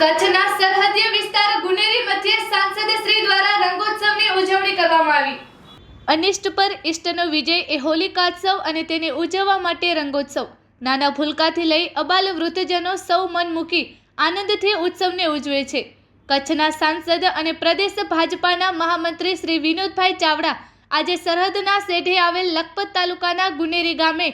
કચ્છના સરહદીય વિસ્તાર ગુનેરી મધ્યે સાંસદ શ્રી દ્વારા રંગોત્સવની ઉજવણી કરવામાં આવી. અનિષ્ટ પર ઇષ્ટનો વિજય એ હોલિકાત્સવ અને તેને ઉજવવા માટે રંગોત્સવ. નાના ભૂલકાથી લઈ અબાલ વૃદ્ધજનો સૌ મન મૂકી આનંદથી ઉત્સવને ઉજવે છે. કચ્છના સાંસદ અને પ્રદેશ ભાજપાના મહામંત્રી શ્રી વિનોદભાઈ ચાવડા આજે સરહદના શેઢે આવેલ લખપત તાલુકાના ગુનેરી ગામે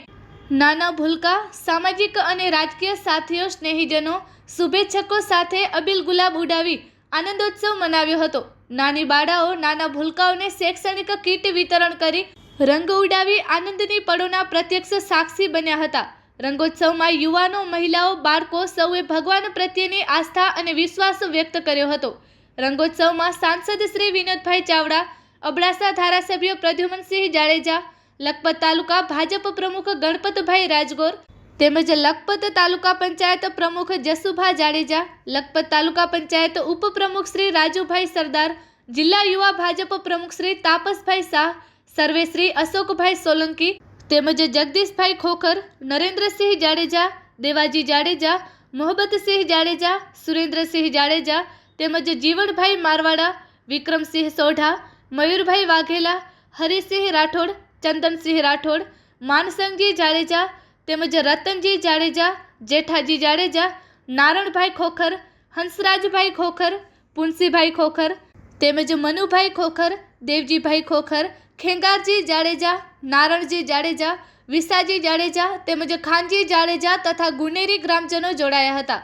નાના ભૂલકા, સામાજિક અને રાજકીય સાથીઓ, સ્નેહીજનો શુભેચ્છકો સાથે અબીલ ગુલાબ ઉડાવી આનંદોત્સવ મનાવ્યો હતો. નાની બાળાઓ, નાના ભૂલકાઓને શૈક્ષણિક કીટ વિતરણ કરી રંગ ઉડાવી આનંદની પળોના પ્રત્યક્ષ સાક્ષી બન્યા હતા. રંગોત્સવમાં યુવાનો, મહિલાઓ, બાળકો સૌએ ભગવાન પ્રત્યેની આસ્થા અને વિશ્વાસ વ્યક્ત કર્યો હતો. રંગોત્સવમાં સાંસદ શ્રી વિનોદભાઈ ચાવડા, અબડાસા ધારાસભ્ય પ્રદ્યુમનસિંહ જાડેજા, લખપત તાલુકા ભાજપ પ્રમુખ ગણપતભાઈ રાજગોર તેમજ લખપત તાલુકા પંચાયત પ્રમુખ જસુભા જાડેજા, લખપત તાલુકા પંચાયત ઉપપ્રમુખ શ્રી રાજુભાઈ સરદાર, જિલ્લા યુવા ભાજપ પ્રમુખ શ્રી તાપસભાઈ શાહ, સર્વે શ્રી અશોકભાઈ સોલંકી, તેમજ જગદીશભાઈ ખોખર, નરેન્દ્રસિંહ જાડેજા, દેવાજી જાડેજા મોહબ્બતસિંહ જાડેજા, સુરેન્દ્રસિંહ જાડેજા, તેમજ જીવણભાઈ મારવાડા, વિક્રમસિંહ સોઢા, મયુરભાઈ વાઘેલા, હરિસિંહ રાઠોડ, ચંદનસિંહ રાઠોડ, માનસંગજી જાડેજા તેમજ રતનજી જાડેજા, જેઠાજી જાડેજા, નારણભાઈ ખોખર, હંસરાજભાઈ ખોખર, પુનસીભાઈ ખોખર, તેમજ મનુભાઈ ખોખર, દેવજીભાઈ ખોખર, ખેંગારજી જાડેજા, નારણજી જાડેજા, વિસાજી જાડેજા તેમજ ખાનજી જાડેજા તથા ગુનેરી ગ્રામજનો જોડાયા હતા.